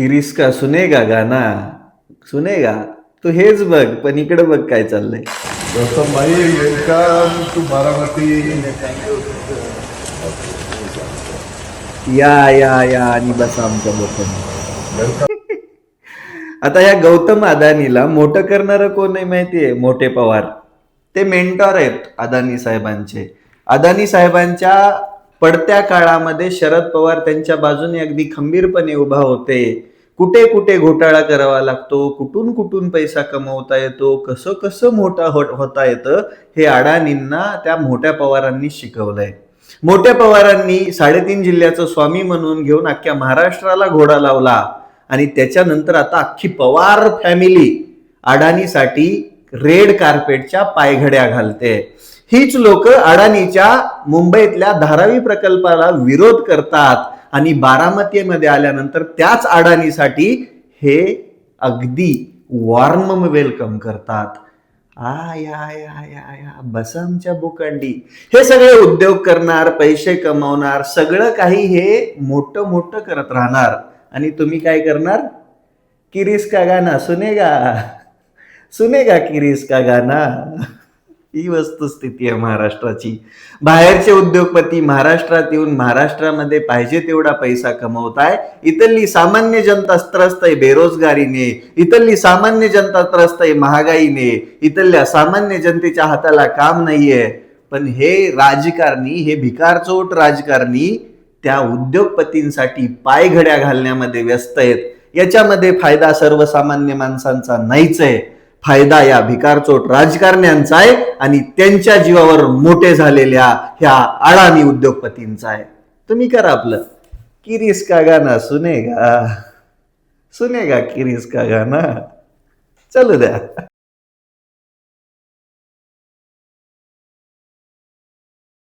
किरीस का सुनेगा गाना सुनेगा तू हेच बघ पण इकडे बघ काय चाललंय. गौतम भाई वेलकम टू बारामती. या या या आणि बसा आमच्या वेलकम आता या गौतम अदानीला मोठं करणारं कोण आहे माहितीये? मोठे पवार. ते मेंटॉर आहेत अदानी साहेबांचे. अदानी साहेबांच्या पडत्या काळामध्ये शरद पवार त्यांच्या बाजूने अगदी खंबीरपणे उभा होते. कुठे कुठे घोटाळा करावा लागतो कुठून कुठून पैसा कमवता येतो कसं कसं मोठा हो-, होता येतं हे अडाणींना त्या मोठ्या पवारांनी शिकवलंय. मोठ्या पवारांनी साडेतीन जिल्ह्याचं स्वामी म्हणून घेऊन अख्ख्या महाराष्ट्राला घोडा लावला आणि त्याच्यानंतर आता अख्खी पवार फॅमिली अडाणीसाठी रेड कार्पेटच्या पायघड्या घालते. हीच लोक अडाणीच्या मुंबईतल्या धारावी प्रकल्पाला विरोध करतात. आणि बारामतीमध्ये आल्यानंतर त्याच अडाणीसाठी हे अगदी वॉर्म वेलकम करतात. आ या या आय या बस आमच्या बुकांडी हे सगळे उद्योग करणार पैसे कमावणार सगळं काही हे मोठं मोठं करत राहणार. आणि तुम्ही काय करणार? किरीस का गाना सुनेगा. सुनेगा किरीस का गाना ही वस्तुस्थिती आहे महाराष्ट्राची. बाहेरचे उद्योगपती महाराष्ट्रात येऊन महाराष्ट्रामध्ये पाहिजे तेवढा पैसा कमवत आहे. इथली सामान्य जनता त्रस्त आहे बेरोजगारीने. इथली सामान्य जनता त्रस्त आहे महागाईने. इथल्या सामान्य जनतेच्या हाताला काम नाहीये. पण हे राजकारणी हे भिकारचोट राजकारणी त्या उद्योगपतींसाठी पायघड्या घालण्यामध्ये व्यस्त आहेत. याच्यामध्ये फायदा सर्वसामान्य माणसांचा नाहीच आहे. फायदा या भिकारचोट राजकारण्यांचा आहे आणि त्यांच्या जीवावर मोठे झालेल्या ह्या अडाणी उद्योगपतींचा आहे तुम्ही करा आपलं. किरीस का गाना सुनेगा. सुनेगा किरीस का गाना चलू द्या.